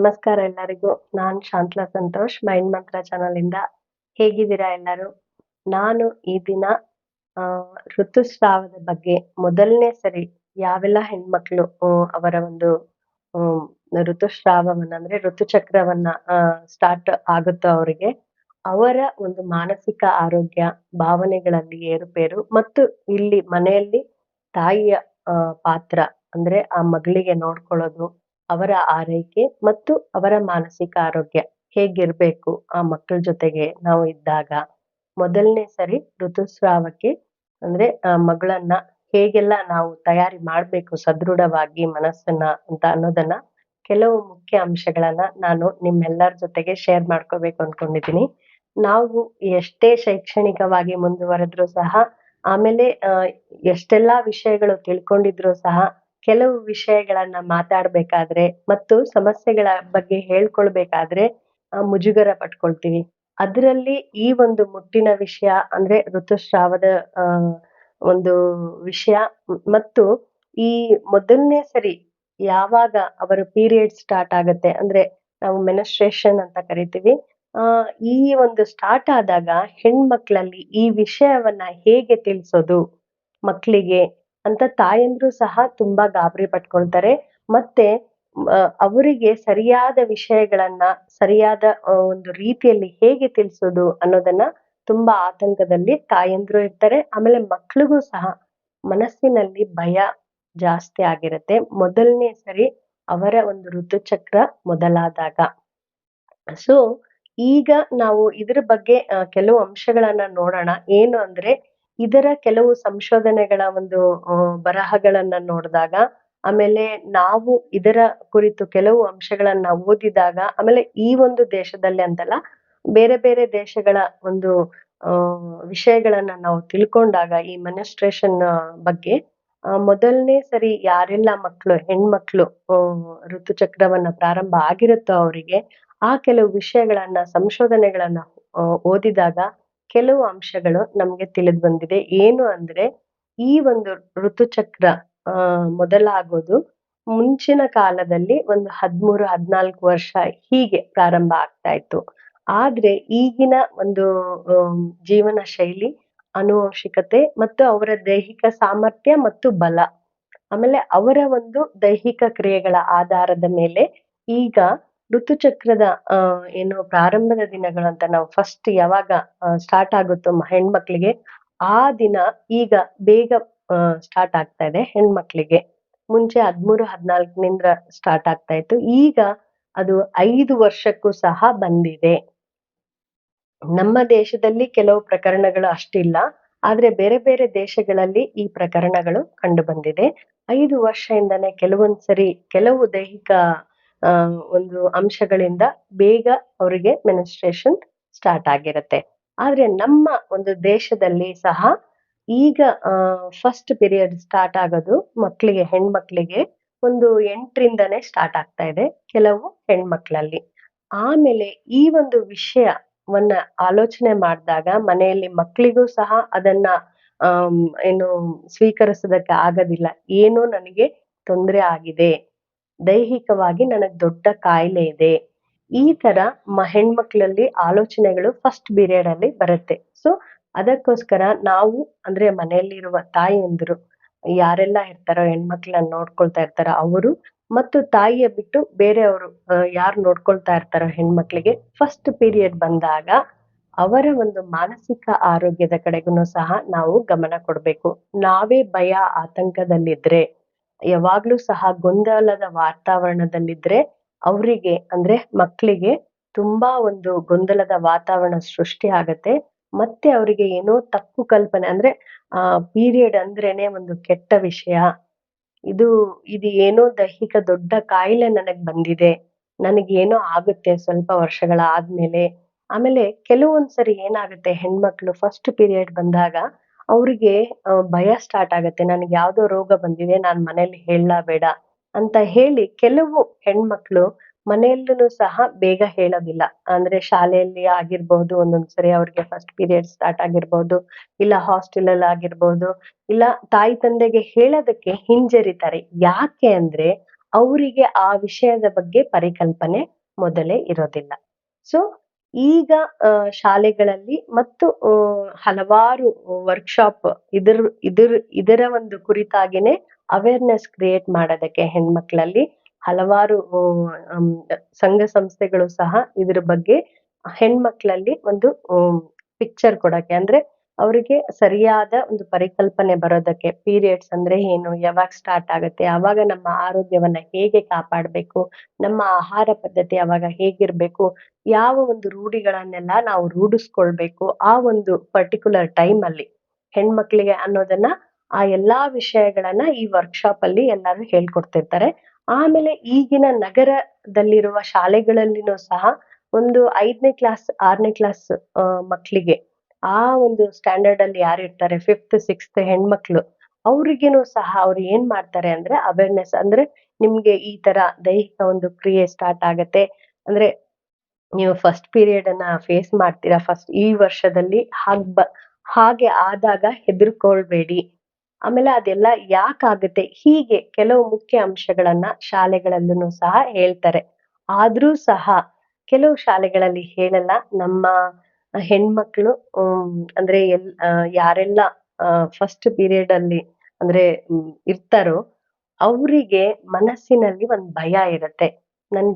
ನಮಸ್ಕಾರ ಎಲ್ಲರಿಗೂ. ನಾನ್ ಶಾಂತಲಾ ಸಂತೋಷ್ ಮೈಂಡ್ ಮಂತ್ರ ಚಾನಲ್ ಇಂದ ಹೇಗಿದ್ದೀರಾ ಎಲ್ಲರೂ? ನಾನು ಈ ದಿನ ಋತುಸ್ರಾವದ ಬಗ್ಗೆ ಮೊದಲನೇ ಸರಿ ಯಾವೆಲ್ಲ ಹೆಣ್ಮಕ್ಳು ಅವರ ಒಂದು ಋತುಸ್ರಾವವನ್ನ ಅಂದ್ರೆ ಋತುಚಕ್ರವನ್ನ ಸ್ಟಾರ್ಟ್ ಆಗುತ್ತೋ ಅವರಿಗೆ, ಅವರ ಒಂದು ಮಾನಸಿಕ ಆರೋಗ್ಯ, ಭಾವನೆಗಳಲ್ಲಿ ಏರುಪೇರು ಮತ್ತು ಇಲ್ಲಿ ಮನೆಯಲ್ಲಿ ತಾಯಿಯ ಪಾತ್ರ, ಅಂದ್ರೆ ಆ ಮಗಳಿಗೆ ನೋಡ್ಕೊಳ್ಳೋದು ಅವರ ಆರೈಕೆ ಮತ್ತು ಅವರ ಮಾನಸಿಕ ಆರೋಗ್ಯ ಹೇಗಿರ್ಬೇಕು ಆ ಮಕ್ಕಳ ಜೊತೆಗೆ ನಾವು ಇದ್ದಾಗ. ಮೊದಲನೇ ಸರಿ ಋತುಸ್ರಾವಕ್ಕೆ ಅಂದ್ರೆ ಆ ಮಗಳನ್ನ ಹೇಗೆಲ್ಲ ನಾವು ತಯಾರಿ ಮಾಡ್ಬೇಕು ಸದೃಢವಾಗಿ ಮನಸ್ಸನ್ನ ಅಂತ ಅನ್ನೋದನ್ನ ಕೆಲವು ಮುಖ್ಯ ಅಂಶಗಳನ್ನ ನಾನು ನಿಮ್ಮೆಲ್ಲರ ಜೊತೆಗೆ ಶೇರ್ ಮಾಡ್ಕೋಬೇಕು ಅನ್ಕೊಂಡಿದೀನಿ ನಾವು ಎಷ್ಟೇ ಶೈಕ್ಷಣಿಕವಾಗಿ ಮುಂದುವರೆದ್ರು ಸಹ, ಆಮೇಲೆ ಎಷ್ಟೆಲ್ಲಾ ವಿಷಯಗಳು ತಿಳ್ಕೊಂಡಿದ್ರು ಸಹ ಕೆಲವು ವಿಷಯಗಳನ್ನ ಮಾತಾಡ್ಬೇಕಾದ್ರೆ ಮತ್ತು ಸಮಸ್ಯೆಗಳ ಬಗ್ಗೆ ಹೇಳ್ಕೊಳ್ಬೇಕಾದ್ರೆ ಮುಜುಗರ ಪಟ್ಕೊಳ್ತೀವಿ. ಅದರಲ್ಲಿ ಈ ಒಂದು ಮುಟ್ಟಿನ ವಿಷಯ ಅಂದ್ರೆ ಋತುಸ್ರಾವದ ಒಂದು ವಿಷಯ ಮತ್ತು ಈ ಮೊದಲನೇ ಸರಿ ಯಾವಾಗ ಅವರ ಪೀರಿಯಡ್ ಸ್ಟಾರ್ಟ್ ಆಗತ್ತೆ ಅಂದ್ರೆ ನಾವು ಮೆನಸ್ಟ್ರೇಷನ್ ಅಂತ ಕರಿತೀವಿ, ಆ, ಈ ಒಂದು ಸ್ಟಾರ್ಟ್ ಆದಾಗ ಹೆಣ್ಮಕ್ಳಲ್ಲಿ ಈ ವಿಷಯವನ್ನ ಹೇಗೆ ತಿಳಿಸೋದು ಮಕ್ಕಳಿಗೆ ಅಂತ ತಾಯಂದ್ರು ಸಹ ತುಂಬಾ ಗಾಬರಿ ಪಟ್ಕೊಳ್ತಾರೆ. ಮತ್ತೆ ಅವರಿಗೆ ಸರಿಯಾದ ವಿಷಯಗಳನ್ನ, ಸರಿಯಾದ ಒಂದು ರೀತಿಯಲ್ಲಿ ಹೇಗೆ ತಿಳಿಸೋದು ಅನ್ನೋದನ್ನ ತುಂಬಾ ಆತಂಕದಲ್ಲಿ ತಾಯಂದ್ರು ಇರ್ತಾರೆ. ಆಮೇಲೆ ಮಕ್ಳಿಗೂ ಸಹ ಮನಸ್ಸಿನಲ್ಲಿ ಭಯ ಜಾಸ್ತಿ ಆಗಿರತ್ತೆ. ಮೊದಲನೇ ಸರಿ ಅವರ ಒಂದು ಋತುಚಕ್ರ ಮೊದಲಾದಾಗ. ಸೊ ಈಗ ನಾವು ಇದ್ರ ಬಗ್ಗೆ ಕೆಲವು ಅಂಶಗಳನ್ನ ನೋಡೋಣ. ಏನು ಅಂದ್ರೆ ಇದರ ಕೆಲವು ಸಂಶೋಧನೆಗಳ ಒಂದು ಬರಹಗಳನ್ನ ನೋಡಿದಾಗ, ಆಮೇಲೆ ನಾವು ಇದರ ಕುರಿತು ಕೆಲವು ಅಂಶಗಳನ್ನ ಓದಿದಾಗ, ಆಮೇಲೆ ಈ ಒಂದು ದೇಶದಲ್ಲಿ ಅಂತಲ್ಲ, ಬೇರೆ ಬೇರೆ ದೇಶಗಳ ಒಂದು ವಿಷಯಗಳನ್ನ ನಾವು ತಿಳ್ಕೊಂಡಾಗ ಈ ಮೆನಸ್ಟ್ರೇಷನ್ ಬಗ್ಗೆ ಮೊದಲನೇ ಸರಿ ಯಾರೆಲ್ಲ ಮಕ್ಕಳು ಹೆಣ್ಮಕ್ಳು ಋತುಚಕ್ರವನ್ನ ಪ್ರಾರಂಭ ಆಗಿರುತ್ತೋ ಅವರಿಗೆ, ಆ ಕೆಲವು ವಿಷಯಗಳನ್ನ, ಸಂಶೋಧನೆಗಳನ್ನ ಓದಿದಾಗ ಕೆಲವು ಅಂಶಗಳು ನಮ್ಗೆ ತಿಳಿದು ಬಂದಿದೆ. ಏನು ಅಂದ್ರೆ, ಈ ಒಂದು ಋತುಚಕ್ರ, ಆ, ಮೊದಲಾಗೋದು ಮುಂಚಿನ ಕಾಲದಲ್ಲಿ ಒಂದು ಹದ್ಮೂರು, ಹದ್ನಾಲ್ಕು ವರ್ಷ ಹೀಗೆ ಪ್ರಾರಂಭ ಆಗ್ತಾ ಇತ್ತು. ಆದ್ರೆ ಈಗಿನ ಒಂದು ಜೀವನ ಶೈಲಿ, ಅನುವಂಶಿಕತೆ ಮತ್ತು ಅವರ ದೈಹಿಕ ಸಾಮರ್ಥ್ಯ ಮತ್ತು ಬಲ, ಆಮೇಲೆ ಅವರ ಒಂದು ದೈಹಿಕ ಕ್ರಿಯೆಗಳ ಆಧಾರದ ಮೇಲೆ ಈಗ ಋತುಚಕ್ರದ ಅಹ್ ಏನು ಪ್ರಾರಂಭದ ದಿನಗಳು ಅಂತ ನಾವು ಫಸ್ಟ್ ಯಾವಾಗ ಸ್ಟಾರ್ಟ್ ಆಗುತ್ತೋ ಹೆಣ್ಮಕ್ಳಿಗೆ, ಆ ದಿನ ಈಗ ಬೇಗ ಸ್ಟಾರ್ಟ್ ಆಗ್ತಾ ಇದೆ ಹೆಣ್ಮಕ್ಳಿಗೆ. ಮುಂಚೆ ಹದ್ಮೂರು ಹದಿನಾಲ್ಕನಿಂದ ಸ್ಟಾರ್ಟ್ ಆಗ್ತಾ ಇತ್ತು. ಈಗ ಅದು ಐದು ವರ್ಷಕ್ಕೂ ಸಹ ಬಂದಿದೆ. ನಮ್ಮ ದೇಶದಲ್ಲಿ ಕೆಲವು ಪ್ರಕರಣಗಳು ಅಷ್ಟಿಲ್ಲ. ಆದ್ರೆ ಬೇರೆ ಬೇರೆ ದೇಶಗಳಲ್ಲಿ ಈ ಪ್ರಕರಣಗಳು ಕಂಡು ಬಂದಿದೆ. ಐದು ವರ್ಷದಿಂದನೇ ಕೆಲವೊಂದ್ಸರಿ, ಕೆಲವು ದೈಹಿಕ ಒಂದು ಅಂಶಗಳಿಂದ ಬೇಗ ಅವರಿಗೆ ಮೆನಿಸ್ಟ್ರೇಷನ್ ಸ್ಟಾರ್ಟ್ ಆಗಿರುತ್ತೆ. ಆದ್ರೆ ನಮ್ಮ ಒಂದು ದೇಶದಲ್ಲಿ ಸಹ ಈಗ ಫಸ್ಟ್ ಪೀರಿಯಡ್ ಸ್ಟಾರ್ಟ್ ಆಗೋದು ಮಕ್ಕಳಿಗೆ ಹೆಣ್ಮಕ್ಳಿಗೆ ಒಂದು ಎಂಟರಿಂದನೇ ಸ್ಟಾರ್ಟ್ ಆಗ್ತಾ ಇದೆ ಕೆಲವು ಹೆಣ್ಮಕ್ಳಲ್ಲಿ. ಆಮೇಲೆ ಈ ಒಂದು ವಿಷಯವನ್ನ ಆಲೋಚನೆ ಮಾಡಿದಾಗ ಮನೆಯಲ್ಲಿ ಮಕ್ಕಳಿಗೂ ಸಹ ಅದನ್ನ ಏನು ಸ್ವೀಕರಿಸೋದಕ್ಕೆ ಆಗೋದಿಲ್ಲ. ಏನೋ ನನಗೆ ತೊಂದರೆ ಆಗಿದೆ. ದೈಹಿಕವಾಗಿ ನನಗ್ ದೊಡ್ಡ ಕಾಯಿಲೆ ಇದೆ. ಈ ತರ ಹೆಣ್ಮಕ್ಳಲ್ಲಿ ಆಲೋಚನೆಗಳು ಫಸ್ಟ್ ಪೀರಿಯಡ್ ಅಲ್ಲಿ ಬರುತ್ತೆ. ಸೊ ಅದಕ್ಕೋಸ್ಕರ ನಾವು ಅಂದ್ರೆ ಮನೆಯಲ್ಲಿರುವ ತಾಯಿಯಂದ್ರು, ಯಾರೆಲ್ಲ ಇರ್ತಾರೋ ಹೆಣ್ಮಕ್ಳನ್ನ ನೋಡ್ಕೊಳ್ತಾ ಇರ್ತಾರೋ ಅವರು ಮತ್ತು ತಾಯಿಯ ಬಿಟ್ಟು ಬೇರೆಯವರು ಯಾರು ನೋಡ್ಕೊಳ್ತಾ ಇರ್ತಾರೋ ಹೆಣ್ಮಕ್ಳಿಗೆ ಫಸ್ಟ್ ಪೀರಿಯಡ್ ಬಂದಾಗ ಅವರ ಒಂದು ಮಾನಸಿಕ ಆರೋಗ್ಯದ ಕಡೆಗೂ ಸಹ ನಾವು ಗಮನ ಕೊಡ್ಬೇಕು. ನಾವೇ ಭಯ, ಆತಂಕದಲ್ಲಿದ್ರೆ. ಯಾವಾಗ್ಲೂ ಸಹ ಗೊಂದಲದ ವಾತಾವರಣದಲ್ಲಿದ್ರೆ ಅವರಿಗೆ ಅಂದ್ರೆ ಮಕ್ಕಳಿಗೆ ತುಂಬಾ ಒಂದು ಗೊಂದಲದ ವಾತಾವರಣ ಸೃಷ್ಟಿ ಆಗತ್ತೆ. ಮತ್ತೆ ಅವರಿಗೆ ಏನೋ ತಪ್ಪು ಕಲ್ಪನೆ ಅಂದ್ರೆ, ಆ ಪೀರಿಯಡ್ ಅಂದ್ರೇನೆ ಒಂದು ಕೆಟ್ಟ ವಿಷಯ. ಇದು ಇದು ಏನೋ ದೈಹಿಕ ದೊಡ್ಡ ಕಾಯಿಲೆ ನನಗ್ ಬಂದಿದೆ. ನನಗೇನೋ ಆಗುತ್ತೆ ಸ್ವಲ್ಪ ವರ್ಷಗಳ ಆದ್ಮೇಲೆ ಆಮೇಲೆ ಕೆಲವೊಂದ್ಸರಿ ಏನಾಗುತ್ತೆ ಹೆಣ್ಮಕ್ಳು ಫಸ್ಟ್ ಪೀರಿಯಡ್ ಬಂದಾಗ ಅವ್ರಿಗೆ ಭಯ ಸ್ಟಾರ್ಟ್ ಆಗತ್ತೆ. ನನಗೆ ಯಾವ್ದೋ ರೋಗ ಬಂದಿದೆ, ನಾನ್ ಮನೇಲಿ ಹೇಳ ಬೇಡ ಅಂತ ಹೇಳಿ ಕೆಲವು ಹೆಣ್ಮಕ್ಳು ಮನೆಯಲ್ಲೂ ಸಹ ಬೇಗ ಹೇಳೋದಿಲ್ಲ. ಅಂದ್ರೆ ಶಾಲೆಯಲ್ಲಿ ಆಗಿರ್ಬಹುದು ಒಂದೊಂದ್ಸರಿ ಅವ್ರಿಗೆ ಫಸ್ಟ್ ಪೀರಿಯಡ್ ಸ್ಟಾರ್ಟ್ ಆಗಿರ್ಬಹುದು ಇಲ್ಲ ಹಾಸ್ಟೆಲ್ ಅಲ್ಲಿ ಆಗಿರ್ಬಹುದು ಇಲ್ಲ ತಾಯಿ ತಂದೆಗೆ ಹೇಳೋದಕ್ಕೆ ಹಿಂಜರಿತಾರೆ. ಯಾಕೆ ಅಂದ್ರೆ ಅವರಿಗೆ ಆ ವಿಷಯದ ಬಗ್ಗೆ ಪರಿಕಲ್ಪನೆ ಮೊದಲೇ ಇರೋದಿಲ್ಲ. ಸೊ ಈಗ ಶಾಲೆಗಳಲ್ಲಿ ಮತ್ತು ಹಲವಾರು ವರ್ಕ್ಶಾಪ್ ಇದರ, ಇದ್ರ, ಇದರ ಒಂದು ಕುರಿತಾಗಿನೇ ಅವೇರ್ನೆಸ್ ಕ್ರಿಯೇಟ್ ಮಾಡೋದಕ್ಕೆ ಹೆಣ್ಮಕ್ಳಲ್ಲಿ ಹಲವಾರು ಸಂಘ ಸಂಸ್ಥೆಗಳು ಸಹ ಇದ್ರ ಬಗ್ಗೆ ಹೆಣ್ಮಕ್ಳಲ್ಲಿ ಒಂದು ಪಿಕ್ಚರ್ ಕೊಡಕ್ಕೆ. ಅಂದ್ರೆ ಅವರಿಗೆ ಸರಿಯಾದ ಒಂದು ಪರಿಕಲ್ಪನೆ ಬರೋದಕ್ಕೆ ಪೀರಿಯಡ್ಸ್ ಅಂದ್ರೆ ಏನು, ಯಾವಾಗ ಸ್ಟಾರ್ಟ್ ಆಗುತ್ತೆ ಅವಾಗ ನಮ್ಮ ಆರೋಗ್ಯವನ್ನ ಹೇಗೆ ಕಾಪಾಡಬೇಕು, ನಮ್ಮ ಆಹಾರ ಪದ್ಧತಿ ಯಾವಾಗ ಹೇಗಿರ್ಬೇಕು, ಯಾವ ಒಂದು ರೂಢಿಗಳನ್ನೆಲ್ಲ ನಾವು ರೂಢಿಸ್ಕೊಳ್ಬೇಕು ಆ ಒಂದು ಪರ್ಟಿಕ್ಯುಲರ್ ಟೈಮ್ ಅಲ್ಲಿ. ಹೆಣ್ಮಕ್ಳಿಗೆ ಅನ್ನೋದನ್ನ ಆ ಎಲ್ಲಾ ವಿಷಯಗಳನ್ನ ಈ ವರ್ಕ್ಶಾಪ್ ಅಲ್ಲಿ ಎಲ್ಲಾರು ಹೇಳ್ಕೊಡ್ತಿರ್ತಾರೆ. ಆಮೇಲೆ ಈಗಿನ ನಗರದಲ್ಲಿರುವ ಶಾಲೆಗಳಲ್ಲಿನೂ ಸಹ ಒಂದು ಐದನೇ ಕ್ಲಾಸ್ ಆರನೇ ಕ್ಲಾಸ್ ಮಕ್ಕಳಿಗೆ ಆ ಒಂದು ಸ್ಟ್ಯಾಂಡರ್ಡ್ ಅಲ್ಲಿ ಯಾರು ಇರ್ತಾರೆ? ಫಿಫ್ತ್ ಸಿಕ್ಸ್ತ್ ಹೆಣ್ಮಕ್ಳು. ಅವ್ರಿಗೇನು ಸಹ ಅವ್ರು ಏನ್ ಮಾಡ್ತಾರೆ ಅಂದ್ರೆ ಅವೇರ್ನೆಸ್ ಅಂದ್ರೆ ನಿಮ್ಗೆ ಈ ತರ ದೈಹಿಕ ಒಂದು ಕ್ರಿಯೆ ಸ್ಟಾರ್ಟ್ ಆಗತ್ತೆ. ಅಂದ್ರೆ ನೀವು ಫಸ್ಟ್ ಪೀರಿಯಡ್ ಅನ್ನ ಫೇಸ್ ಮಾಡ್ತೀರಾ ಫಸ್ಟ್ ಈ ವರ್ಷದಲ್ಲಿ ಹಾಗ್ ಹಾಗೆ ಆದಾಗ ಹೆದರ್ಕೊಳ್ಬೇಡಿ. ಆಮೇಲೆ ಅದೆಲ್ಲ ಯಾಕಾಗುತ್ತೆ ಹೀಗೆ ಕೆಲವು ಮುಖ್ಯ ಅಂಶಗಳನ್ನ ಶಾಲೆಗಳಲ್ಲೂ ಸಹ ಹೇಳ್ತಾರೆ. ಆದ್ರೂ ಸಹ ಕೆಲವು ಶಾಲೆಗಳಲ್ಲಿ ಹೇಳಲ್ಲ, ನಮ್ಮ ಹೆಣ್ಮಕ್ಳು ಅಂದ್ರೆ ಎಲ್ ಯಾರೆಲ್ಲ ಫಸ್ಟ್ ಪೀರಿಯಡ್ ಅಲ್ಲಿ, ಅಂದ್ರೆ ಇರ್ತಾರೋ, ಅವರಿಗೆ ಮನಸ್ಸಿನಲ್ಲಿ ಒಂದ್ ಭಯ ಇರತ್ತೆ.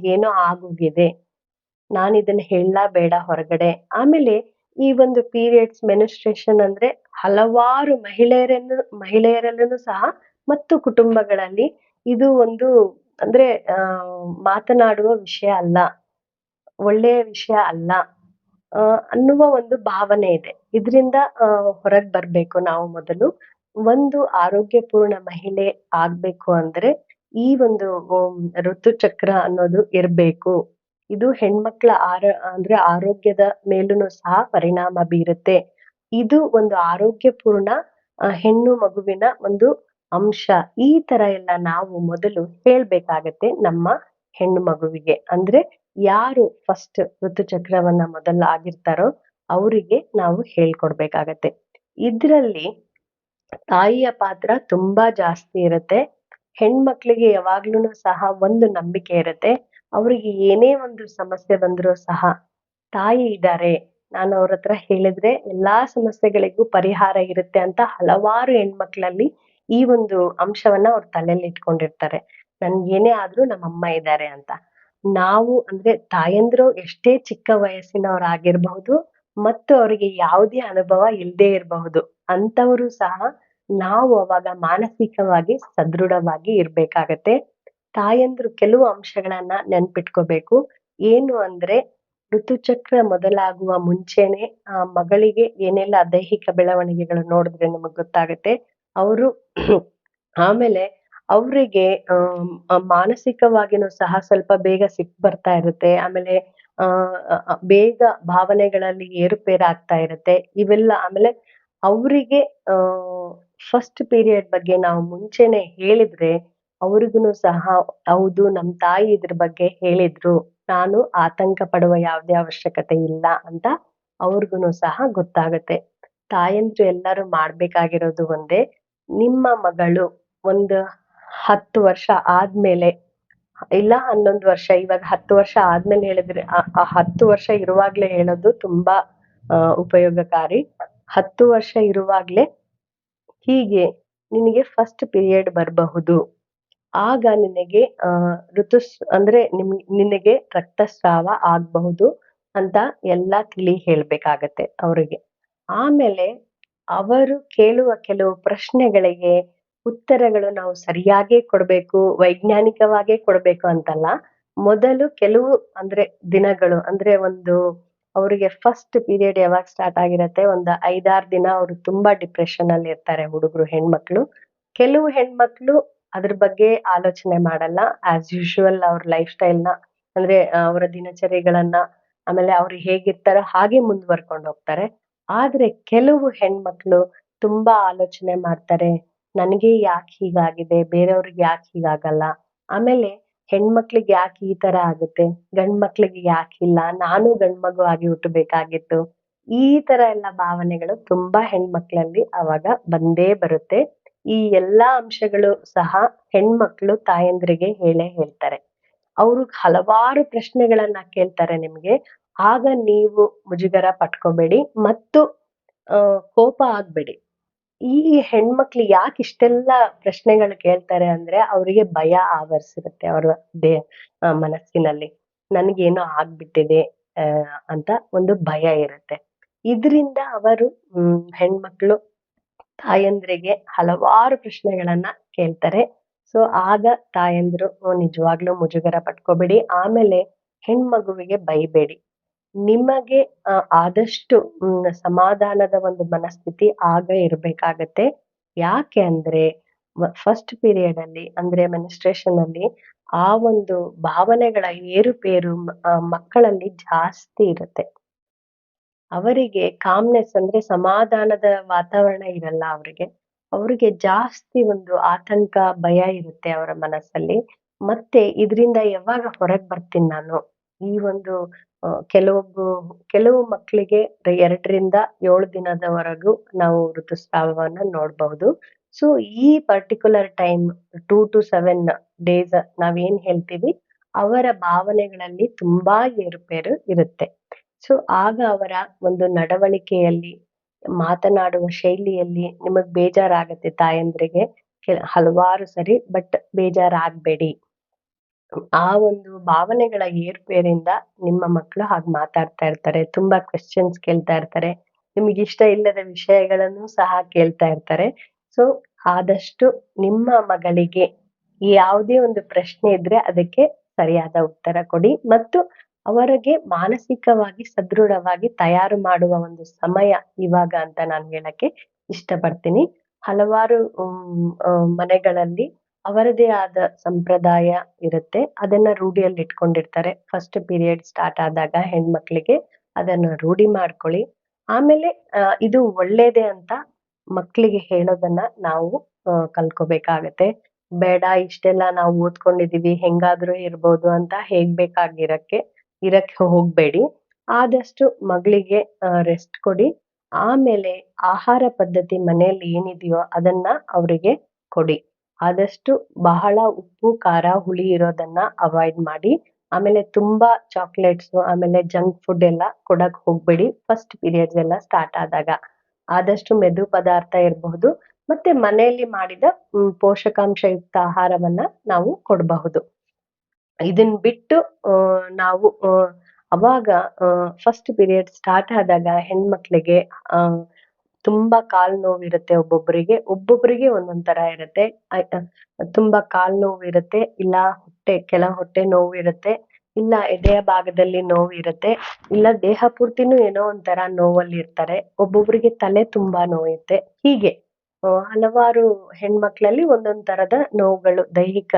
ಏನೋ ಆಗೋಗಿದೆ, ನಾನ್ ಇದನ್ನ ಹೇಳಲಾ ಬೇಡ ಹೊರಗಡೆ. ಆಮೇಲೆ ಈ ಒಂದು ಪೀರಿಯಡ್ಸ್ ಮೆನಿಸ್ಟ್ರೇಷನ್ ಅಂದ್ರೆ ಹಲವಾರು ಮಹಿಳೆಯರನ್ನು, ಮಹಿಳೆಯರಲ್ಲೂ ಸಹ ಮತ್ತು ಕುಟುಂಬಗಳಲ್ಲಿ ಇದು ಒಂದು, ಅಂದ್ರೆ, ಆ, ಮಾತನಾಡುವ ವಿಷಯ ಅಲ್ಲ. ಒಳ್ಳೆಯ ವಿಷಯ ಅಲ್ಲ. ಅನ್ನುವ ಒಂದು ಭಾವನೆ ಇದೆ. ಇದರಿಂದ ಹೊರಗ್ ಬರ್ಬೇಕು ನಾವು ಮೊದಲು. ಒಂದು ಆರೋಗ್ಯಪೂರ್ಣ ಮಹಿಳೆ ಆಗ್ಬೇಕು ಅಂದ್ರೆ ಈ ಒಂದು ಋತುಚಕ್ರ ಅನ್ನೋದು ಇರ್ಬೇಕು. ಇದು ಹೆಣ್ಮಕ್ಳ ಆರ, ಅಂದ್ರೆ ಆರೋಗ್ಯದ ಮೇಲೂ ಸಹ ಪರಿಣಾಮ ಬೀರುತ್ತೆ. ಇದು ಒಂದು ಆರೋಗ್ಯಪೂರ್ಣ ಹೆಣ್ಣು ಮಗುವಿನ ಒಂದು ಅಂಶ. ಈ ತರ ಎಲ್ಲ ನಾವು ಮೊದಲು ಹೇಳ್ಬೇಕಾಗತ್ತೆ ನಮ್ಮ ಹೆಣ್ಣು ಮಗುವಿಗೆ. ಅಂದ್ರೆ ಯಾರು ಫಸ್ಟ್ ಋತುಚಕ್ರವನ್ನ ಮೊದಲ ಆಗಿರ್ತಾರೋ ಅವರಿಗೆ ನಾವು ಹೇಳ್ಕೊಡ್ಬೇಕಾಗತ್ತೆ. ಇದ್ರಲ್ಲಿ ತಾಯಿಯ ಪಾತ್ರ ತುಂಬಾ ಜಾಸ್ತಿ ಇರುತ್ತೆ. ಹೆಣ್ಮಕ್ಳಿಗೆ ಯಾವಾಗ್ಲೂ ಸಹ ಒಂದು ನಂಬಿಕೆ ಇರುತ್ತೆ. ಅವ್ರಿಗೆ ಏನೇ ಒಂದು ಸಮಸ್ಯೆ ಬಂದರೂ ಸಹ ತಾಯಿ ಇದ್ದಾರೆ. ನಾನು ಅವ್ರ ಹತ್ರ ಹೇಳಿದ್ರೆ ಎಲ್ಲಾ ಸಮಸ್ಯೆಗಳಿಗೂ ಪರಿಹಾರ ಇರುತ್ತೆ ಅಂತ ಹಲವಾರು ಹೆಣ್ಮಕ್ಳಲ್ಲಿ ಈ ಒಂದು ಅಂಶವನ್ನ ಅವ್ರ ತಲೆಯಲ್ಲಿ ಇಟ್ಕೊಂಡಿರ್ತಾರೆ. ನನ್ಗೆ ಏನೇ ಆದ್ರೂ ನಮ್ಮ ಅಮ್ಮ ಇದ್ದಾರೆ ಅಂತ. ನಾವು ಅಂದ್ರೆ ತಾಯಂದ್ರು ಎಷ್ಟೇ ಚಿಕ್ಕ ವಯಸ್ಸಿನವರಾಗಿರ್ಬಹುದು, ಮತ್ತು ಅವರಿಗೆ ಯಾವುದೇ ಅನುಭವ ಇಲ್ಲದೆ ಇರಬಹುದು ಅಂತವರು ಸಹ ನಾವು ಅವಾಗ ಮಾನಸಿಕವಾಗಿ ಸದೃಢವಾಗಿ ಇರ್ಬೇಕಾಗತ್ತೆ. ತಾಯಂದ್ರು ಕೆಲವು ಅಂಶಗಳನ್ನ ನೆನ್ಪಿಟ್ಕೋಬೇಕು. ಏನು ಅಂದ್ರೆ ಋತುಚಕ್ರ ಮೊದಲಾಗುವ ಮುಂಚೆನೆ, ಆ, ಮಗಳಿಗೆ ಏನೆಲ್ಲ ದೈಹಿಕ ಬೆಳವಣಿಗೆಗಳು ನೋಡಿದ್ರೆ ನಮಗ್ ಗೊತ್ತಾಗುತ್ತೆ. ಅವರು ಆಮೇಲೆ ಅವರಿಗೆ ಮಾನಸಿಕವಾಗಿನೂ ಸಹ ಸ್ವಲ್ಪ ಬೇಗ ಸಿಟ್ಟು ಬರ್ತಾ ಇರುತ್ತೆ. ಆಮೇಲೆ, ಆ ಬೇಗ ಭಾವನೆಗಳಲ್ಲಿ ಏರುಪೇರು ಆಗ್ತಾ ಇರುತ್ತೆ. ಇವೆಲ್ಲ ಆಮೇಲೆ ಅವರಿಗೆ, ಆ ಫಸ್ಟ್ ಪೀರಿಯಡ್ ಬಗ್ಗೆ ನಾವು ಮುಂಚೆನೆ ಹೇಳಿದ್ರೆ ಅವ್ರಿಗೂ ಸಹ ಹೌದು, ನಮ್ ತಾಯಿ ಇದ್ರ ಬಗ್ಗೆ ಹೇಳಿದ್ರು. ನಾನು ಆತಂಕ ಪಡುವ ಯಾವುದೇ ಅವಶ್ಯಕತೆ ಇಲ್ಲ ಅಂತ ಅವ್ರಿಗೂ ಸಹ ಗೊತ್ತಾಗುತ್ತೆ. ತಾಯಂದ್ರು ಎಲ್ಲರೂ ಮಾಡ್ಬೇಕಾಗಿರೋದು ಒಂದೇ, ನಿಮ್ಮ ಮಗಳು ಒಂದು ಹತ್ತು ವರ್ಷ ಆದ್ಮೇಲೆ, ಇಲ್ಲ ಹನ್ನೊಂದು ವರ್ಷ, ಇವಾಗ ಹತ್ತು ವರ್ಷ ಆದ್ಮೇಲೆ ಹೇಳಿದ್ರೆ, ಆ- ಹತ್ತು ವರ್ಷ ಇರುವಾಗ್ಲೇ ಹೇಳೋದು ತುಂಬಾ ಉಪಯೋಗಕಾರಿ. ಹತ್ತು ವರ್ಷ ಇರುವಾಗ್ಲೇ ಹೀಗೆ ನಿನಗೆ ಫಸ್ಟ್ ಪೀರಿಯಡ್ ಬರಬಹುದು. ಆಗ ನಿನಗೆ ಋತುಸ್, ಅಂದ್ರೆ ನಿಮ್, ನಿನಗೆ ರಕ್ತಸ್ರಾವ ಆಗ್ಬಹುದು ಅಂತ ಎಲ್ಲಾ ತಿಳಿ ಹೇಳ್ಬೇಕಾಗತ್ತೆ ಅವರಿಗೆ. ಆಮೇಲೆ ಅವರು ಕೇಳುವ ಕೆಲವು ಪ್ರಶ್ನೆಗಳಿಗೆ ಉತ್ತರಗಳು ನಾವು ಸರಿಯಾಗೇ ಕೊಡ್ಬೇಕು, ವೈಜ್ಞಾನಿಕವಾಗೇ ಕೊಡ್ಬೇಕು ಅಂತಲ್ಲ, ಮೊದಲು ಕೆಲವು ಅಂದ್ರೆ ದಿನಗಳು, ಅಂದ್ರೆ ಒಂದು ಅವರಿಗೆ ಫಸ್ಟ್ ಪೀರಿಯಡ್ ಯಾವಾಗ ಸ್ಟಾರ್ಟ್ ಆಗಿರತ್ತೆ, ಒಂದು ಐದಾರು ದಿನ ಅವರು ತುಂಬಾ ಡಿಪ್ರೆಷನ್ ಅಲ್ಲಿ ಇರ್ತಾರೆ ಹುಡುಗರು, ಹೆಣ್ಮಕ್ಳು. ಕೆಲವು ಹೆಣ್ಮಕ್ಳು ಅದ್ರ ಬಗ್ಗೆ ಆಲೋಚನೆ ಮಾಡಲ್ಲ. ಆಸ್ ಯೂಶುವಲ್ ಅವ್ರ ಲೈಫ್ ಸ್ಟೈಲ್ನ ಅಂದ್ರೆ ಅವರ ದಿನಚರಿಗಳನ್ನ, ಆಮೇಲೆ ಅವ್ರು ಹೇಗಿರ್ತಾರೋ ಹಾಗೆ ಮುಂದುವರ್ಕೊಂಡು ಹೋಗ್ತಾರೆ. ಆದ್ರೆ ಕೆಲವು ಹೆಣ್ಮಕ್ಳು ತುಂಬಾ ಆಲೋಚನೆ ಮಾಡ್ತಾರೆ ನನಗೆ ಯಾಕೆ ಹೀಗಾಗಿದೆ? ಬೇರೆಯವ್ರಿಗೆ ಯಾಕೆ ಹೀಗಾಗಲ್ಲ? ಆಮೇಲೆ ಹೆಣ್ಮಕ್ಳಿಗೆ ಯಾಕೆ ಈ ತರ ಆಗುತ್ತೆ? ಗಂಡ್ ಮಕ್ಳಿಗೆ ಯಾಕಿಲ್ಲ ನಾನು ಗಂಡ್ ಮಗು ಆಗಿ ಹುಟ್ಟಬೇಕಾಗಿತ್ತು. ಈ ತರ ಎಲ್ಲ ಭಾವನೆಗಳು ತುಂಬಾ ಹೆಣ್ಮಕ್ಳಲ್ಲಿ ಅವಾಗ ಬಂದೇ ಬರುತ್ತೆ. ಈ ಎಲ್ಲಾ ಅಂಶಗಳು ಸಹ ಹೆಣ್ಮಕ್ಳು ತಾಯಂದ್ರಿಗೆ ಹೇಳೇ ಹೇಳ್ತಾರೆ. ಅವರು ಹಲವಾರು ಪ್ರಶ್ನೆಗಳನ್ನ ಕೇಳ್ತಾರೆ ನಿಮ್ಗೆ. ಆಗ ನೀವು ಮುಜುಗರ ಪಟ್ಕೋಬೇಡಿ ಮತ್ತು ಕೋಪ ಆಗ್ಬೇಡಿ. ಈ ಹೆಣ್ಮಕ್ಳು ಯಾಕೆ ಇಷ್ಟೆಲ್ಲ ಪ್ರಶ್ನೆಗಳು ಕೇಳ್ತಾರೆ ಅಂದ್ರೆ ಅವರಿಗೆ ಭಯ ಆವರಿಸಿರುತ್ತೆ ಅವರ ದೇ ಮನಸ್ಸಿನಲ್ಲಿ. ನನಗೇನೋ ಆಗ್ಬಿಟ್ಟಿದೆ ಅಂತ ಒಂದು ಭಯ ಇರುತ್ತೆ. ಇದರಿಂದ ಅವರು ಹ್ಮ್ ಹೆಣ್ಮಕ್ಳು ತಾಯಂದ್ರಿಗೆ ಹಲವಾರು ಪ್ರಶ್ನೆಗಳನ್ನ ಕೇಳ್ತಾರೆ. ಸೊ ಆಗ ತಾಯಂದ್ರು "ಓ, ನಿಜವಾಗ್ಲೂ ಮುಜುಗರ ಪಟ್ಕೋಬೇಡಿ. ಆಮೇಲೆ ಹೆಣ್ಮಗುವಿಗೆ ಬೈಬೇಡಿ. ನಿಮಗೆ ಆದಷ್ಟು ಸಮಾಧಾನದ ಒಂದು ಮನಸ್ಥಿತಿ ಆಗ ಇರ್ಬೇಕಾಗತ್ತೆ. ಯಾಕೆ ಅಂದ್ರೆ ಫಸ್ಟ್ ಪೀರಿಯಡ್ ಅಲ್ಲಿ, ಅಂದ್ರೆ ಮೆನಿಸ್ಟ್ರೇಷನ್ ಅಲ್ಲಿ ಆ ಒಂದು ಭಾವನೆಗಳ ಏರುಪೇರು ಮಕ್ಕಳಲ್ಲಿ ಜಾಸ್ತಿ ಇರುತ್ತೆ. ಅವರಿಗೆ ಕಾಮ್ನೆಸ್ ಅಂದ್ರೆ ಸಮಾಧಾನದ ವಾತಾವರಣ ಇರಲ್ಲ ಅವರಿಗೆ. ಅವರಿಗೆ ಜಾಸ್ತಿ ಒಂದು ಆತಂಕ, ಭಯ ಇರುತ್ತೆ ಅವರ ಮನಸ್ಸಲ್ಲಿ. ಮತ್ತೆ ಇದರಿಂದ ಯಾವಾಗ ಹೊರಗೆ ಬರ್ತೀನಿ ನಾನು? ಈ ಒಂದು ಕೆಲವೊಬ್ಬು, ಕೆಲವು ಮಕ್ಕಳಿಗೆ ಎರಡರಿಂದ ಏಳು ದಿನದವರೆಗೂ ನಾವು ಋತುಸ್ರಾವವನ್ನು ನೋಡಬಹುದು. ಸೊ ಈ particular time two to seven days ನಾವೇನು ಹೇಳ್ತೀವಿ? ಅವರ ಭಾವನೆಗಳಲ್ಲಿ ತುಂಬಾ ಏರುಪೇರು ಇರುತ್ತೆ. ಸೊ ಆಗ ಅವರ ಒಂದು ನಡವಳಿಕೆಯಲ್ಲಿ, ಮಾತನಾಡುವ ಶೈಲಿಯಲ್ಲಿ ನಿಮಗ್ ಬೇಜಾರಾಗತ್ತೆ ತಾಯಂದ್ರಿಗೆ. ಹಲವಾರು ಸರಿ ಬಟ್ ಬೇಜಾರಾಗ್ಬೇಡಿ. ಆ ಒಂದು ಭಾವನೆಗಳ ಏರ್ಪೇರಿಂದ ನಿಮ್ಮ ಮಕ್ಕಳು ಹಾಗೆ ಮಾತಾಡ್ತಾ ಇರ್ತಾರೆ, ತುಂಬಾ ಕ್ವೆಶ್ಚನ್ಸ್ ಕೇಳ್ತಾ ಇರ್ತಾರೆ, ನಿಮ್ಗೆ ಇಷ್ಟ ಇಲ್ಲದ ವಿಷಯಗಳನ್ನು ಸಹ ಕೇಳ್ತಾ ಇರ್ತಾರೆ. ಸೊ ಆದಷ್ಟು ನಿಮ್ಮ ಮಗಳಿಗೆ ಯಾವುದೇ ಒಂದು ಪ್ರಶ್ನೆ ಇದ್ರೆ ಅದಕ್ಕೆ ಸರಿಯಾದ ಉತ್ತರ ಕೊಡಿ ಮತ್ತು ಅವರಿಗೆ ಮಾನಸಿಕವಾಗಿ ಸದೃಢವಾಗಿ ತಯಾರು ಮಾಡುವ ಒಂದು ಸಮಯ ಇವಾಗ ಅಂತ ನಾನು ಹೇಳಕ್ಕೆ ಇಷ್ಟಪಡ್ತೀನಿ. ಹಲವಾರು ಮನೆಗಳಲ್ಲಿ ಅವರದೇ ಆದ ಸಂಪ್ರದಾಯ ಇರುತ್ತೆ. ಅದನ್ನ ರೂಢಿಯಲ್ಲಿ ಇಟ್ಕೊಂಡಿರ್ತಾರೆ. ಫಸ್ಟ್ ಪೀರಿಯಡ್ ಸ್ಟಾರ್ಟ್ ಆದಾಗ ಹೆಣ್ಮಕ್ಳಿಗೆ ಅದನ್ನ ರೂಢಿ ಮಾಡ್ಕೊಳ್ಳಿ. ಆಮೇಲೆ ಇದು ಒಳ್ಳೇದೇ ಅಂತ ಮಕ್ಕಳಿಗೆ ಹೇಳೋದನ್ನ ನಾವು ಆ, ಕಲ್ತ್ಕೋಬೇಕಾಗತ್ತೆ. ಬೇಡ ಇಷ್ಟೆಲ್ಲ ನಾವು ಓದ್ಕೊಂಡಿದೀವಿ ಹೆಂಗಾದ್ರೂ ಇರ್ಬೋದು ಅಂತ ಹೇಗ್ ಬೇಕಾಗಿರಕ್ಕೆ ಇರಕ್ಕೆ ಹೋಗ್ಬೇಡಿ. ಆದಷ್ಟು ಮಗಳಿಗೆ ರೆಸ್ಟ್ ಕೊಡಿ. ಆಮೇಲೆ ಆಹಾರ ಪದ್ಧತಿ ಮನೆಯಲ್ಲಿ ಏನಿದೆಯೋ ಅದನ್ನ ಅವರಿಗೆ ಕೊಡಿ. ಆದಷ್ಟು ಬಹಳ ಉಪ್ಪು, ಖಾರ, ಹುಳಿ ಇರೋದನ್ನ ಅವಾಯ್ಡ್ ಮಾಡಿ, ಆಮೇಲೆ ತುಂಬಾ ಚಾಕ್ಲೇಟ್ಸ್ ಆಮೇಲೆ ಜಂಕ್ ಫುಡ್ ಎಲ್ಲ ಕೊಡಕ್ ಹೋಗ್ಬೇಡಿ. ಫಸ್ಟ್ ಪೀರಿಯಡ್ಸ್ ಎಲ್ಲ ಸ್ಟಾರ್ಟ್ ಆದಾಗ ಆದಷ್ಟು ಮೆದು ಪದಾರ್ಥ ಇರಬಹುದು. ಮತ್ತೆ ಮನೆಯಲ್ಲಿ ಮಾಡಿದ ಪೋಷಕಾಂಶಯುಕ್ತ ಆಹಾರವನ್ನ ನಾವು ಕೊಡಬಹುದು. ಇದನ್ ಬಿಟ್ಟು ನಾವು ಅವಾಗ ಫಸ್ಟ್ ಪೀರಿಯಡ್ ಸ್ಟಾರ್ಟ್ ಆದಾಗ ಹೆಣ್ಮಕ್ಳಿಗೆ, ಆ ತುಂಬಾ ಕಾಲ್ ನೋವು ಇರುತ್ತೆ ಒಬ್ಬೊಬ್ಬರಿಗೆ ಒಬ್ಬೊಬ್ಬರಿಗೆ ಒಂದೊಂದ್ ತರ ಇರುತ್ತೆ ತುಂಬಾ ಕಾಲ್ ನೋವು ಇರುತ್ತೆ ಇಲ್ಲ ಹೊಟ್ಟೆ, ಕೆಲ ಹೊಟ್ಟೆ ನೋವು ಇರುತ್ತೆ ಇಲ್ಲ ಎದೆಯ ಭಾಗದಲ್ಲಿ ನೋವು ಇರುತ್ತೆ ಇಲ್ಲ ದೇಹ ಪೂರ್ತಿನೂ ಏನೋ ಒಂಥರ ನೋವಲ್ಲಿ ಇರ್ತಾರೆ ಒಬ್ಬೊಬ್ಬರಿಗೆ ತಲೆ ತುಂಬಾ ನೋಯುತ್ತೆ. ಹೀಗೆ ಹಲವಾರು ಹೆಣ್ಮಕ್ಳಲ್ಲಿ ಒಂದೊಂದ್ ತರದ ನೋವುಗಳು, ದೈಹಿಕ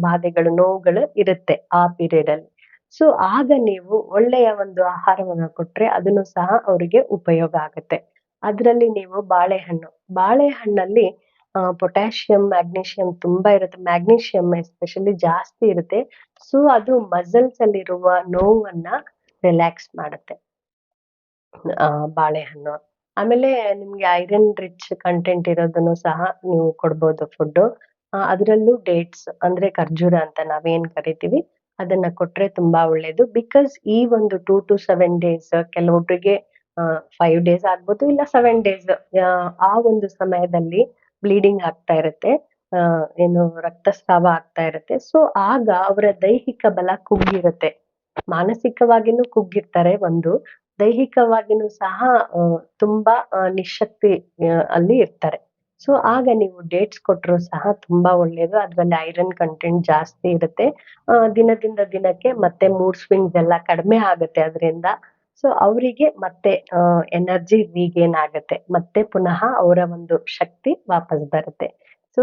ಬಾಧೆಗಳು, ನೋವುಗಳು ಇರುತ್ತೆ ಆ ಪೀರಿಯಡ್ ಅಲ್ಲಿ ಸೊ, ಆಗ ನೀವು ಒಳ್ಳೆಯ ಒಂದು ಆಹಾರವನ್ನು ಕೊಟ್ರೆ ಅದನ್ನು ಸಹ ಅವರಿಗೆ ಉಪಯೋಗ ಆಗುತ್ತೆ. ಅದರಲ್ಲಿ ನೀವು ಬಾಳೆಹಣ್ಣು. ಬಾಳೆಹಣ್ಣಲ್ಲಿ ಪೊಟ್ಯಾಷಿಯಂ ಮ್ಯಾಗ್ನೀಷಿಯಂ ತುಂಬಾ ಇರುತ್ತೆ. ಮ್ಯಾಗ್ನೀಷಿಯಂ ಎಸ್ಪೆಷಲಿ ಜಾಸ್ತಿ ಇರುತ್ತೆ. ಸೊ ಅದು ಮಸಲ್ಸ್ ಅಲ್ಲಿರುವ ನೋವನ್ನ ರಿಲ್ಯಾಕ್ಸ್ ಮಾಡುತ್ತೆ. ಬಾಳೆಹಣ್ಣು. ಆಮೇಲೆ ನಿಮ್ಗೆ ಐರನ್ ರಿಚ್ ಕಂಟೆಂಟ್ ಇರೋದನ್ನು ಸಹ ನೀವು ಕೊಡ್ಬೋದು ಫುಡ್ ಅದರಲ್ಲೂ ಡೇಟ್ಸ್ ಅಂದ್ರೆ ಖರ್ಜೂರ ಅಂತ ನಾವೇನ್ ಕರಿತೀವಿ, ಅದನ್ನ ಕೊಟ್ರೆ ತುಂಬಾ ಒಳ್ಳೇದು. ಬಿಕಾಸ್ ಈ ಒಂದು ಟೂ ಟು ಸೆವೆನ್ ಡೇಸ್ ಕೆಲವೊಬ್ಬರಿಗೆ ಫೈವ್ ಡೇಸ್ ಆಗ್ಬೋದು ಇಲ್ಲ ಸೆವೆನ್ ಡೇಸ್ ಆ ಒಂದು ಸಮಯದಲ್ಲಿ ಬ್ಲೀಡಿಂಗ್ ಆಗ್ತಾ ಇರುತ್ತೆ. ಏನು ರಕ್ತಸ್ರಾವ ಆಗ್ತಾ ಇರುತ್ತೆ. ಸೊ ಆಗ ಅವರ ದೈಹಿಕ ಬಲ ಕುಗ್ಗಿರುತ್ತೆ. ಮಾನಸಿಕವಾಗಿನೂ ಕುಗ್ಗಿರ್ತಾರೆ ಒಂದು. ದೈಹಿಕವಾಗಿನೂ ಸಹ ತುಂಬಾ ನಿಶಕ್ತಿ ಅಲ್ಲಿ ಇರ್ತಾರೆ. ಸೊ ಆಗ ನೀವು ಡೇಟ್ಸ್ ಕೊಟ್ಟರು ಸಹ ತುಂಬಾ ಒಳ್ಳೇದು. ಅದ್ರಲ್ಲಿ ಐರನ್ ಕಂಟೆಂಟ್ ಜಾಸ್ತಿ ಇರುತ್ತೆ. ದಿನದಿಂದ ದಿನಕ್ಕೆ ಮತ್ತೆ ಮೂಡ್ ಸ್ವಿಂಗ್ಸ್ ಎಲ್ಲ ಕಡಿಮೆ ಆಗುತ್ತೆ. ಅದರಿಂದ ಸೊ ಅವರಿಗೆ ಮತ್ತೆ ಎನರ್ಜಿ ರೀಗೇನ್ ಆಗುತ್ತೆ ಮತ್ತೆ ಪುನಃ ಅವರ ಒಂದು ಶಕ್ತಿ ವಾಪಸ್ ಬರುತ್ತೆ. ಸೊ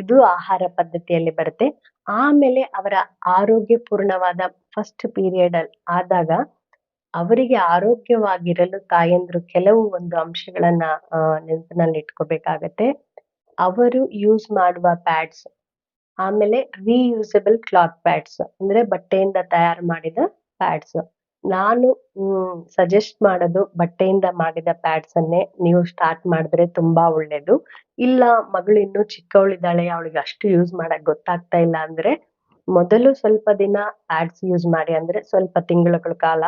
ಇದು ಆಹಾರ ಪದ್ಧತಿಯಲ್ಲಿ ಬರುತ್ತೆ. ಆಮೇಲೆ ಅವರ ಆರೋಗ್ಯಪೂರ್ಣವಾದ ಫಸ್ಟ್ ಪೀರಿಯಡ್ ಆದಾಗ ಅವರಿಗೆ ಆರೋಗ್ಯವಾಗಿರಲು ತಾಯಂದ್ರು ಕೆಲವು ಒಂದು ಅಂಶಗಳನ್ನ ನೆನಪಿನಲ್ಲಿ ಇಟ್ಕೋಬೇಕಾಗತ್ತೆ. ಅವರು ಯೂಸ್ ಮಾಡುವ ಪ್ಯಾಡ್ಸ್ ಆಮೇಲೆ ರೀಯೂಸಬಲ್ ಕ್ಲಾತ್ ಪ್ಯಾಡ್ಸ್ ಅಂದ್ರೆ ಬಟ್ಟೆಯಿಂದ ತಯಾರು ಮಾಡಿದ ಪ್ಯಾಡ್ಸ್ ನಾನು ಸಜೆಸ್ಟ್ ಮಾಡೋದು ಬಟ್ಟೆಯಿಂದ ಮಾಡಿದ ಪ್ಯಾಡ್ಸ್ ಅನ್ನೇ. ನೀವು ಸ್ಟಾರ್ಟ್ ಮಾಡಿದ್ರೆ ತುಂಬಾ ಒಳ್ಳೇದು. ಇಲ್ಲ, ಮಗಳು ಇನ್ನೂ ಚಿಕ್ಕವಳಿದ್ದಾಳೆ, ಅವಳಿಗೆ ಅಷ್ಟು ಯೂಸ್ ಮಾಡಕ್ ಗೊತ್ತಾಗ್ತಾ ಇಲ್ಲ ಅಂದ್ರೆ, ಮೊದಲು ಸ್ವಲ್ಪ ದಿನ ಪ್ಯಾಡ್ಸ್ ಯೂಸ್ ಮಾಡಿ ಅಂದ್ರೆ ಸ್ವಲ್ಪ ತಿಂಗಳುಗಳ ಕಾಲ.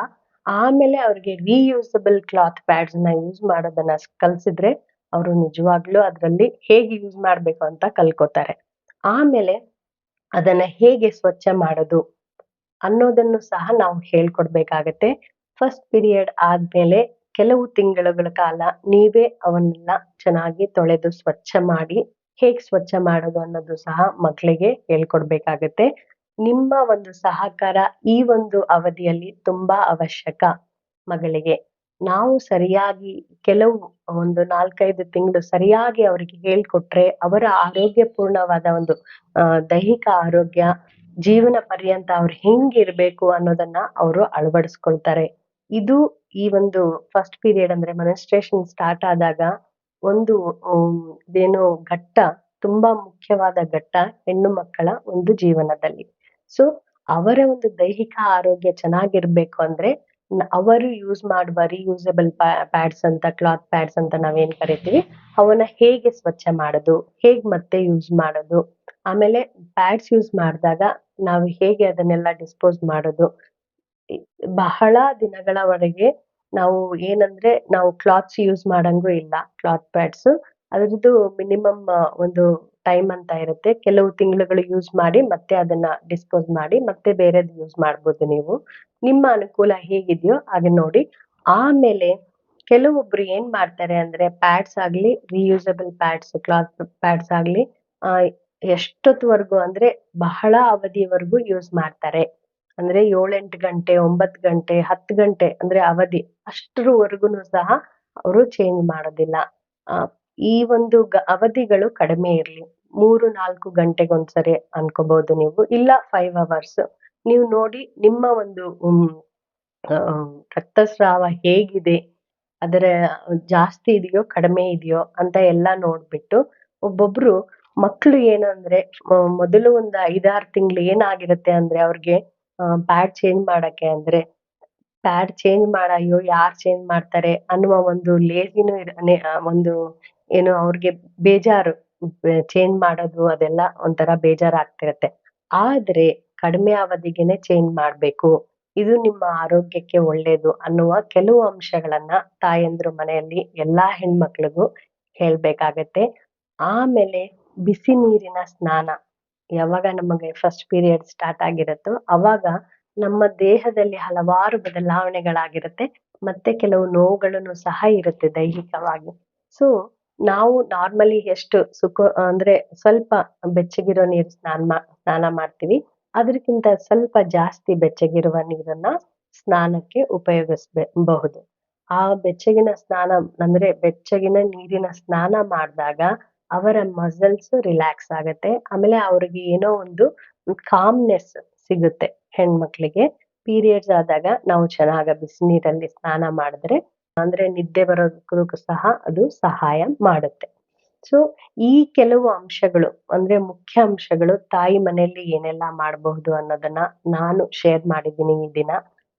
ಆಮೇಲೆ ಅವ್ರಿಗೆ ರೀಯೂಸಬಲ್ ಕ್ಲಾತ್ ಪ್ಯಾಡ್ಸ್ನ ಯೂಸ್ ಮಾಡೋದನ್ನ ಕಲ್ಸಿದ್ರೆ ಅವರು ನಿಜವಾಗ್ಲೂ ಅದರಲ್ಲಿ ಹೇಗೆ ಯೂಸ್ ಮಾಡ್ಬೇಕು ಅಂತ ಕಲ್ಕೋತಾರೆ. ಆಮೇಲೆ ಅದನ್ನ ಹೇಗೆ ಸ್ವಚ್ಛ ಮಾಡೋದು? ಅನ್ನೋದನ್ನು ಸಹ ನಾವು ಹೇಳ್ಕೊಡ್ಬೇಕಾಗತ್ತೆ. ಫಸ್ಟ್ ಪೀರಿಯಡ್ ಆದ್ಮೇಲೆ ಕೆಲವು ತಿಂಗಳುಗಳ ಕಾಲ ನೀವೇ ಅವನ್ನೆಲ್ಲ ಚೆನ್ನಾಗಿ ತೊಳೆದು ಸ್ವಚ್ಛ ಮಾಡಿ, ಹೇಗ್ ಸ್ವಚ್ಛ ಮಾಡೋದು ಅನ್ನೋದು ಸಹ ಮಕ್ಕಳಿಗೆ ಹೇಳ್ಕೊಡ್ಬೇಕಾಗತ್ತೆ. ನಿಮ್ಮ ಒಂದು ಸಹಕಾರ ಈ ಒಂದು ಅವಧಿಯಲ್ಲಿ ತುಂಬಾ ಅವಶ್ಯಕ ಮಗಳಿಗೆ. ನಾವು ಸರಿಯಾಗಿ ಕೆಲವು ಒಂದು ನಾಲ್ಕೈದು ತಿಂಗಳು ಸರಿಯಾಗಿ ಅವರಿಗೆ ಹೇಳ್ಕೊಟ್ರೆ ಅವರ ಆರೋಗ್ಯಪೂರ್ಣವಾದ ಒಂದು ದೈಹಿಕ ಆರೋಗ್ಯ ಜೀವನ ಪರ್ಯಂತ ಅವ್ರು ಹೆಂಗಿರ್ಬೇಕು ಅನ್ನೋದನ್ನ ಅವರು ಅಳವಡಿಸ್ಕೊಳ್ತಾರೆ. ಇದು ಈ ಒಂದು ಫಸ್ಟ್ ಪೀರಿಯಡ್ ಅಂದ್ರೆ ಮನಸ್ಟ್ರೇಷನ್ ಸ್ಟಾರ್ಟ್ ಆದಾಗ ಒಂದು ಇದೇನು ಘಟ್ಟ, ತುಂಬಾ ಮುಖ್ಯವಾದ ಘಟ್ಟ ಹೆಣ್ಣು ಮಕ್ಕಳ ಒಂದು ಜೀವನದಲ್ಲಿ. ಸೊ ಅವರ ಒಂದು ದೈಹಿಕ ಆರೋಗ್ಯ ಚೆನ್ನಾಗಿರ್ಬೇಕು ಅಂದ್ರೆ ಅವರು ಯೂಸ್ ಮಾಡುವ ರಿಯೂಸಬಲ್ ಪ್ಯಾಡ್ಸ್ ಅಂತ ಕ್ಲಾತ್ ಪ್ಯಾಡ್ಸ್ ಅಂತ ನಾವೇನ್ ಕರಿತೀವಿ, ಅವನ್ನ ಹೇಗೆ ಸ್ವಚ್ಛ ಮಾಡೋದು, ಹೇಗ್ ಮತ್ತೆ ಯೂಸ್ ಮಾಡೋದು, ಆಮೇಲೆ ಪ್ಯಾಡ್ಸ್ ಯೂಸ್ ಮಾಡಿದಾಗ ನಾವು ಹೇಗೆ ಅದನ್ನೆಲ್ಲ ಡಿಸ್ಪೋಸ್ ಮಾಡೋದು? ಬಹಳ ದಿನಗಳವರೆಗೆ ನಾವು ಏನಂದ್ರೆ ನಾವು ಕ್ಲಾತ್ಸ್ ಯೂಸ್ ಮಾಡಂಗೂ ಇಲ್ಲ, ಕ್ಲಾತ್ ಪ್ಯಾಡ್ಸ್. ಅದ್ರದ್ದು ಮಿನಿಮಮ್ ಒಂದು ಟೈಮ್ ಅಂತ ಇರುತ್ತೆ. ಕೆಲವು ತಿಂಗಳುಗಳು ಯೂಸ್ ಮಾಡಿ ಮತ್ತೆ ಅದನ್ನ ಡಿಸ್ಪೋಸ್ ಮಾಡಿ ಮತ್ತೆ ಬೇರೆದ್ ಯೂಸ್ ಮಾಡ್ಬೋದು ನೀವು. ನಿಮ್ಮ ಅನುಕೂಲ ಹೇಗಿದೆಯೋ ಹಾಗೆ ನೋಡಿ. ಆಮೇಲೆ ಕೆಲವೊಬ್ರು ಏನ್ ಮಾಡ್ತಾರೆ ಅಂದ್ರೆ ಪ್ಯಾಡ್ಸ್ ಆಗ್ಲಿ ರಿಯೂಸಬಲ್ ಪ್ಯಾಡ್ಸ್, ಕ್ಲಾತ್ ಪ್ಯಾಡ್ಸ್ ಆಗ್ಲಿ, ಆ ಎಷ್ಟೊತ್ವರೆಗೂ ಅಂದ್ರೆ ಬಹಳ ಅವಧಿವರೆಗೂ ಯೂಸ್ ಮಾಡ್ತಾರೆ. ಅಂದ್ರೆ ಏಳೆಂಟು ಗಂಟೆ, ಒಂಬತ್ತು ಗಂಟೆ, ಹತ್ತು ಗಂಟೆ ಅಂದ್ರೆ ಅವಧಿ ಅಷ್ಟರವರೆಗೂ ಸಹ ಅವರು ಚೇಂಜ್ ಮಾಡೋದಿಲ್ಲ. ಈ ಒಂದು ಅವಧಿಗಳು ಕಡಿಮೆ ಇರ್ಲಿ. ಮೂರು, ನಾಲ್ಕು ಗಂಟೆಗೊಂದ್ಸರಿ ಅನ್ಕೋಬಹುದು ನೀವು. ಇಲ್ಲ ಫೈವ್ ಅವರ್ಸ್ ನೀವು ನೋಡಿ ನಿಮ್ಮ ಒಂದು ರಕ್ತಸ್ರಾವ ಹೇಗಿದೆ, ಅದರ ಜಾಸ್ತಿ ಇದೆಯೋ, ಕಡಿಮೆ ಇದೆಯೋ ಅಂತ ಎಲ್ಲ ನೋಡ್ಬಿಟ್ಟು ಒಬ್ಬೊಬ್ರು ಮಕ್ಳು ಏನಂದ್ರೆ ಮೊದಲು ಒಂದು ಐದಾರು ತಿಂಗಳು ಏನಾಗಿರುತ್ತೆ ಅಂದ್ರೆ ಅವ್ರಿಗೆ ಪ್ಯಾಡ್ ಚೇಂಜ್ ಮಾಡಕ್ಕೆ ಅಂದ್ರೆ ಪ್ಯಾಡ್ ಚೇಂಜ್ ಮಾಡ, ಅಯ್ಯೋ ಯಾರ್ ಚೇಂಜ್ ಮಾಡ್ತಾರೆ ಅನ್ನುವ ಒಂದು ಲೇಜಿನೂ ಒಂದು ಏನು ಅವ್ರಿಗೆ ಬೇಜಾರು ಚೇಂಜ್ ಮಾಡೋದು ಅದೆಲ್ಲ ಒಂಥರ ಬೇಜಾರಾಗ್ತಿರತ್ತೆ. ಆದ್ರೆ ಕಡಿಮೆ ಅವಧಿಗೆನೆ ಚೇಂಜ್ ಮಾಡ್ಬೇಕು. ಇದು ನಿಮ್ಮ ಆರೋಗ್ಯಕ್ಕೆ ಒಳ್ಳೇದು ಅನ್ನುವ ಕೆಲವು ಅಂಶಗಳನ್ನ ತಾಯಂದ್ರು ಮನೆಯಲ್ಲಿ ಎಲ್ಲಾ ಹೆಣ್ಮಕ್ಳಿಗೂ ಹೇಳ್ಬೇಕಾಗತ್ತೆ. ಆಮೇಲೆ ಬಿಸಿ ನೀರಿನ ಸ್ನಾನ ಯಾವಾಗ ನಮಗೆ ಫಸ್ಟ್ ಪೀರಿಯಡ್ ಸ್ಟಾರ್ಟ್ ಆಗಿರುತ್ತೋ ಅವಾಗ ನಮ್ಮ ದೇಹದಲ್ಲಿ ಹಲವಾರು ಬದಲಾವಣೆಗಳಾಗಿರುತ್ತೆ ಮತ್ತೆ ಕೆಲವು ನೋವುಗಳನ್ನು ಸಹ ಇರುತ್ತೆ ದೈಹಿಕವಾಗಿ. ಸೊ ನಾವು ನಾರ್ಮಲಿ ಎಷ್ಟು ಸುಖ, ಅಂದ್ರೆ ಸ್ವಲ್ಪ ಬೆಚ್ಚಗಿರೋ ನೀರು ಸ್ನಾನ ಸ್ನಾನ ಮಾಡ್ತೀವಿ. ಅದಕ್ಕಿಂತ ಸ್ವಲ್ಪ ಜಾಸ್ತಿ ಬೆಚ್ಚಗಿರುವ ನೀರನ್ನ ಸ್ನಾನಕ್ಕೆ ಉಪಯೋಗಿಸಬಹುದು ಆ ಬೆಚ್ಚಗಿನ ಸ್ನಾನ, ಅಂದ್ರೆ ಬೆಚ್ಚಗಿನ ನೀರಿನ ಸ್ನಾನ ಮಾಡಿದಾಗ ಅವರ ಮಸಲ್ಸ್ ರಿಲ್ಯಾಕ್ಸ್ ಆಗುತ್ತೆ. ಆಮೇಲೆ ಅವ್ರಿಗೆ ಏನೋ ಒಂದು ಕಾಮ್ನೆಸ್ ಸಿಗುತ್ತೆ ಹೆಣ್ಮಕ್ಳಿಗೆ. ಪೀರಿಯಡ್ಸ್ ಆದಾಗ ನಾವು ಚೆನ್ನಾಗಿ ಬಿಸಿ ನೀರಲ್ಲಿ ಸ್ನಾನ ಮಾಡಿದ್ರೆ, ಅಂದ್ರೆ ನಿದ್ದೆ ಬರೋದಕ್ಕೂ ಸಹ ಅದು ಸಹಾಯ ಮಾಡುತ್ತೆ. ಸೊ ಈ ಕೆಲವು ಅಂಶಗಳು, ಅಂದ್ರೆ ಮುಖ್ಯ ಅಂಶಗಳು, ತಾಯಿ ಮನೆಯಲ್ಲಿ ಏನೆಲ್ಲ ಮಾಡಬಹುದು ಅನ್ನೋದನ್ನ ನಾನು ಶೇರ್ ಮಾಡಿದ್ದೀನಿ ಈ ದಿನ.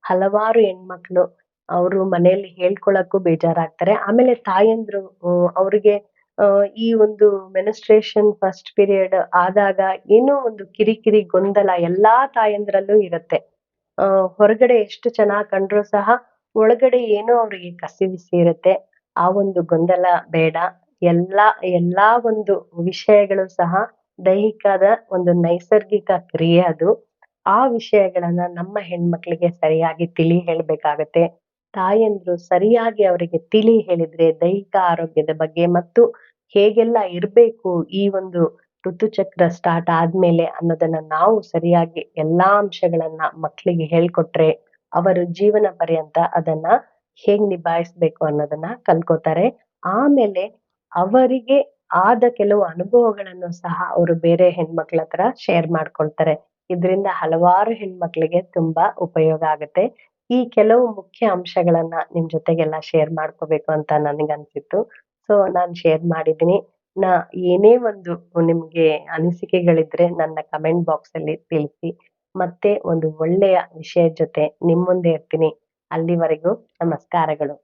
ಹಲವಾರು ಹೆಣ್ಮಕ್ಳು ಅವರು ಮನೆಯಲ್ಲಿ ಹೇಳ್ಕೊಳಕ್ಕೂ ಬೇಜಾರಾಗ್ತಾರೆ. ಆಮೇಲೆ ತಾಯಂದ್ರು, ಅವ್ರಿಗೆ ಈ ಒಂದು ಮೆನಿಸ್ಟ್ರೇಷನ್ ಫಸ್ಟ್ ಪೀರಿಯಡ್ ಆದಾಗ ಏನೋ ಒಂದು ಕಿರಿಕಿರಿ ಗೊಂದಲ ಎಲ್ಲಾ ತಾಯಂದ್ರಲ್ಲೂ ಇರುತ್ತೆ. ಹೊರಗಡೆ ಎಷ್ಟು ಚೆನ್ನಾಗಿ ಕಂಡ್ರು ಸಹ ಒಳಗಡೆ ಏನೋ ಅವ್ರಿಗೆ ಕಸಿವಿಸಿ ಇರುತ್ತೆ. ಆ ಒಂದು ಗೊಂದಲ ಬೇಡ. ಎಲ್ಲಾ ಎಲ್ಲಾ ಒಂದು ವಿಷಯಗಳು ಸಹ ದೈಹಿಕದ ಒಂದು ನೈಸರ್ಗಿಕ ಕ್ರಿಯೆ ಅದು. ಆ ವಿಷಯಗಳನ್ನ ನಮ್ಮ ಹೆಣ್ಮಕ್ಳಿಗೆ ಸರಿಯಾಗಿ ತಿಳಿ ಹೇಳ್ಬೇಕಾಗತ್ತೆ. ತಾಯಂದ್ರು ಸರಿಯಾಗಿ ಅವರಿಗೆ ತಿಳಿ ಹೇಳಿದ್ರೆ ದೈಹಿಕ ಆರೋಗ್ಯದ ಬಗ್ಗೆ ಮತ್ತು ಹೇಗೆಲ್ಲ ಇರ್ಬೇಕು ಈ ಒಂದು ಋತುಚಕ್ರ ಸ್ಟಾರ್ಟ್ ಆದ್ಮೇಲೆ ಅನ್ನೋದನ್ನ ನಾವು ಸರಿಯಾಗಿ ಎಲ್ಲಾ ಅಂಶಗಳನ್ನ ಮಕ್ಕಳಿಗೆ ಹೇಳ್ಕೊಟ್ರೆ ಅವರು ಜೀವನ ಪರ್ಯಂತ ಅದನ್ನ ಹೇಗ್ ನಿಭಾಯಿಸ್ಬೇಕು ಅನ್ನೋದನ್ನ ಕಲ್ಕೋತಾರೆ. ಆಮೇಲೆ ಅವರಿಗೆ ಆದ ಕೆಲವು ಅನುಭವಗಳನ್ನು ಸಹ ಅವರು ಬೇರೆ ಹೆಣ್ಮಕ್ಳ ಹತ್ರ ಶೇರ್ ಮಾಡ್ಕೊಳ್ತಾರೆ. ಇದರಿಂದ ಹಲವಾರು ಹೆಣ್ಮಕ್ಳಿಗೆ ತುಂಬಾ ಉಪಯೋಗ ಆಗುತ್ತೆ. ಈ ಕೆಲವು ಮುಖ್ಯ ಅಂಶಗಳನ್ನ ನಿಮ್ ಜೊತೆಗೆಲ್ಲ ಶೇರ್ ಮಾಡ್ಕೋಬೇಕು ಅಂತ ಅನ್ಸಿತ್ತು ಸೊ, ನಾನ್ ಶೇರ್ ಮಾಡಿದ್ದೀನಿ. ನಾ ಏನೇ ಒಂದು ನಿಮ್ಗೆ ಅನಿಸಿಕೆಗಳಿದ್ರೆ ನನ್ನ ಕಮೆಂಟ್ ಬಾಕ್ಸ್ ಅಲ್ಲಿ ತಿಳಿಸಿ. ಮತ್ತೆ ಒಂದು ಒಳ್ಳೆಯ ವಿಷಯ ಜೊತೆ ನಿಮ್ಮ ಮುಂದೆ ಇರ್ತೀನಿ. ಅಲ್ಲಿವರೆಗೂ ನಮಸ್ಕಾರಗಳು.